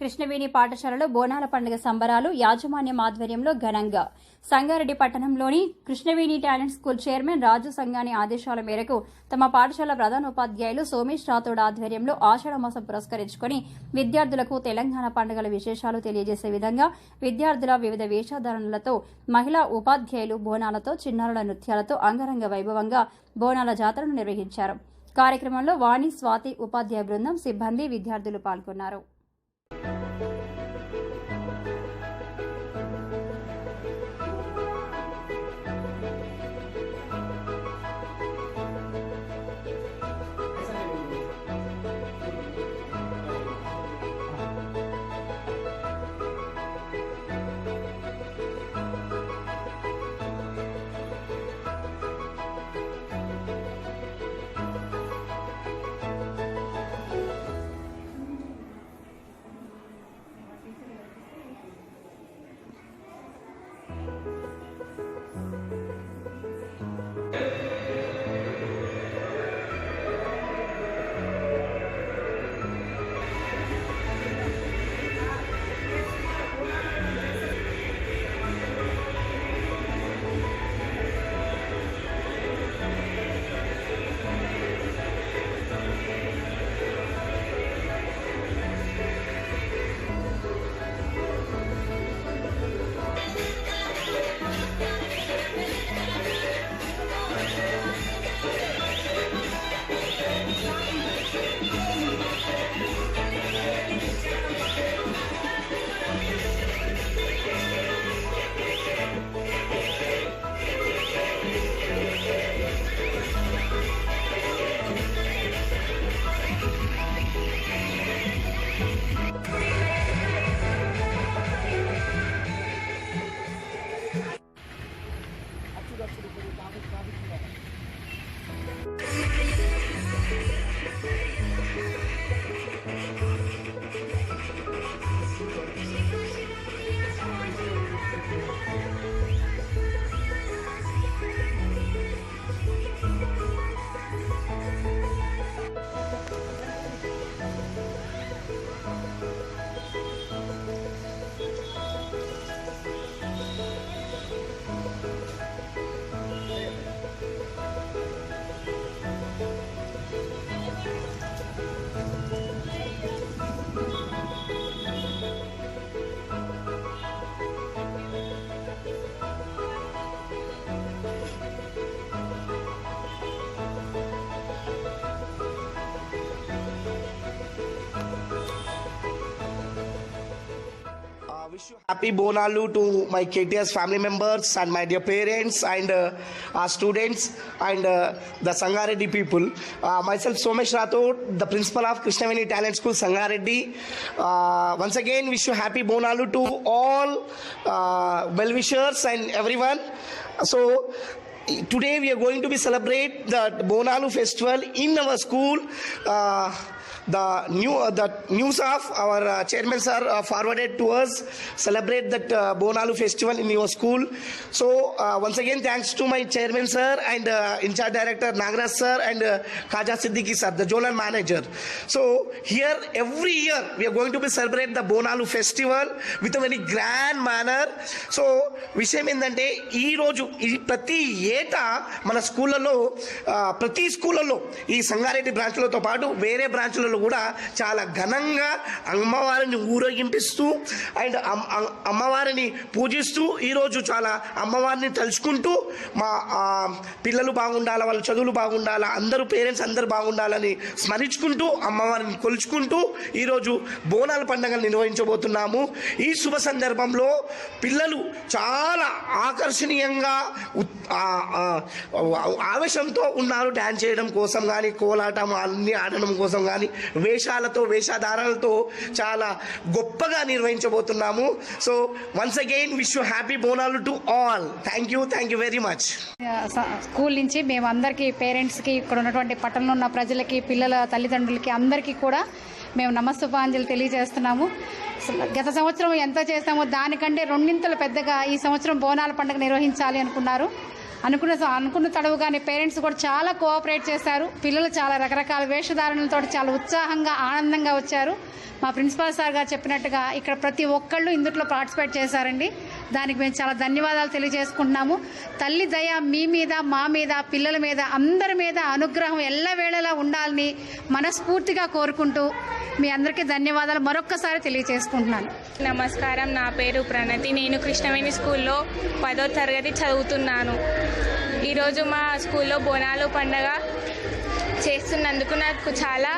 కృష్ణవేణి పాఠశాలలో బోనాల పండుగ సంబరాలు యాజమాన్యం ఆధ్వర్యంలో ఘనంగా. సంగారెడ్డి పట్టణంలోని Krishnaveni talent school chairman Raju సంఘాని ఆదేశాల మేరకు తమ పాఠశాల ప్రధానోపాధ్యాయులు సోమేష్ రాథోడ్ ఆధ్వర్యంలో ఆషాఢ మాసం పురస్కరించుకుని విద్యార్థులకు తెలంగాణ పండుగల విశేషాలు తెలియజేసే విధంగా విద్యార్థుల వివిధ వేషధారణలతో మహిళా ఉపాధ్యాయులు బోనాలతో చిన్నారుల నృత్యాలతో అంగరంగ వైభవంగా బోనాల జాతరను నిర్వహించారు. కార్యక్రమంలో వాణి స్వాతి ఉపాధ్యాయ బృందం సిబ్బంది విద్యార్థులు పాల్గొన్నారు. Wish you happy Bonalu to my KTS family members and my dear parents and uh, our students and uh, the Sangareddy people. Uh, myself Somesh Rathod, the principal of Krishnaveni Talent School Sangareddy. Uh, once again, wish you happy Bonalu to all uh, well-wishers and everyone. So today we are going to be celebrate the Bonalu festival in our school. Uh, the new uh, the news of our uh, chairman sir uh, forwarded to us celebrate that uh, bonalu festival in your school so uh, once again thanks to my chairman sir and uh, in charge director nagraj sir and uh, khaja siddiqui sir the zonal manager so here every year we are going to be celebrate the bonalu festival with a very grand manner so విషయం ఏంటంటే ఈ రోజు ఈ ప్రతి ఏటా మన స్కూళ్ళలో ఆ, ప్రతి స్కూళ్ళలో ఈ సంగారెడ్డి బ్రాంచ్లతో పాటు వేరే బ్రాంచ్లలో కూడా చాలా ఘనంగా అమ్మవారిని ఊరేగింపిస్తూ అండ్ అమ్మవారిని పూజిస్తూ ఈరోజు చాలా అమ్మవారిని తలుచుకుంటూ మా పిల్లలు బాగుండాలా వాళ్ళ చదువులు బాగుండాలా అందరూ పేరెంట్స్ అందరూ బాగుండాలని స్మరించుకుంటూ అమ్మవారిని కొలుచుకుంటూ ఈరోజు బోనాల పండుగలు నిర్వహించబోతున్నాము. ఈ శుభ సందర్భంలో పిల్లలు చాలా ఆకర్షణీయంగా ఆవేశంతో ఉన్నారు. డ్యాన్స్ చేయడం కోసం కానీ కోలాటం అన్ని ఆడడం కోసం కానీ వేషాలతో వేషధారాలతో చాలా గొప్పగా నిర్వహించబోతున్నాము. So once again wish you happy Bonalu to all thank you thank you very much school నుంచి మేము అందరికీ పేరెంట్స్కి ఇక్కడ ఉన్నటువంటి పట్టణంలో ఉన్న ప్రజలకి పిల్లల తల్లిదండ్రులకి అందరికీ కూడా మేము నమస్తుపాంజలి తెలియజేస్తున్నాము. గత సంవత్సరం ఎంత చేస్తామో దానికంటే రెండింతలు పెద్దగా ఈ సంవత్సరం బోనాల పండుగ నిర్వహించాలి అనుకున్నారు. అనుకున్న అనుకున్న తడవుగానే పేరెంట్స్ కూడా చాలా కోఆపరేట్ చేశారు. పిల్లలు చాలా రకరకాల వేషధారణలతో చాలా ఉత్సాహంగా ఆనందంగా వచ్చారు. మా ప్రిన్సిపాల్ సార్ గారు చెప్పినట్టుగా ఇక్కడ ప్రతి ఒక్కళ్ళు ఇందులో పార్టిసిపేట్ చేశారండి. దానికి మేము చాలా ధన్యవాదాలు తెలియజేసుకుంటున్నాము. తల్లి దయ మీ మీద మా మీద పిల్లల మీద అందరి మీద అనుగ్రహం ఎల్లవేళలా ఉండాలని మనస్ఫూర్తిగా కోరుకుంటూ మీ అందరికీ ధన్యవాదాలు మరొక్కసారి తెలియజేసుకుంటున్నాను. నమస్కారం. నా పేరు ప్రణతి. నేను కృష్ణవేణి స్కూల్లో పదో తరగతి చదువుతున్నాను. ఈరోజు మా స్కూల్లో బోనాలు పండగ చేస్తున్నందుకు నాకు చాలా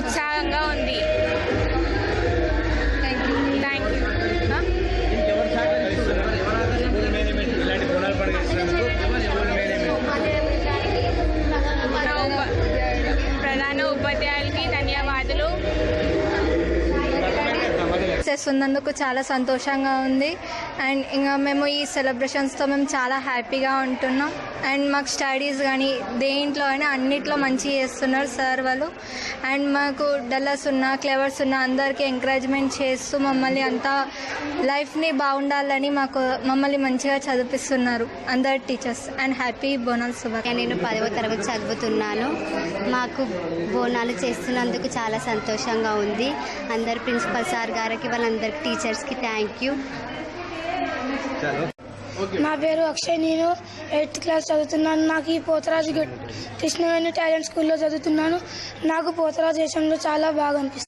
ఉత్సాహంగా ఉంది. వస్తున్నందుకు చాలా సంతోషంగా ఉంది. అండ్ ఇంకా మేము ఈ సెలబ్రేషన్స్తో మేము చాలా హ్యాపీగా ఉంటున్నాం. అండ్ మాకు స్టడీస్ కానీ దేంట్లో అయినా అన్నిట్లో మంచిగా చేస్తున్నారు సార్ వాళ్ళు. అండ్ మాకు డల్లర్స్ ఉన్న క్లెవర్స్ ఉన్న అందరికీ ఎంకరేజ్మెంట్ చేస్తూ మమ్మల్ని అంతా లైఫ్ని బాగుండాలని మాకు మమ్మల్ని మంచిగా చదివిస్తున్నారు అందరు టీచర్స్. అండ్ హ్యాపీ బోనాలు శుభ నేను పదవ తరగతి చదువుతున్నాను. మాకు బోనాలు చేస్తున్నందుకు చాలా సంతోషంగా ఉంది. అందరు ప్రిన్సిపల్ సార్ గారికి వాళ్ళందరికి టీచర్స్కి థ్యాంక్ యూ నా పేరు అక్షయ్ నేను ఎయిత్ క్లాస్ చదువుతున్నాను. నాకు ఈ పోతరాజు కృష్ణవేణి టాలెంట్ స్కూల్లో చదువుతున్నాను. నాకు పోతరాజు దేశంలో చాలా బాగా అనిపిస్తుంది.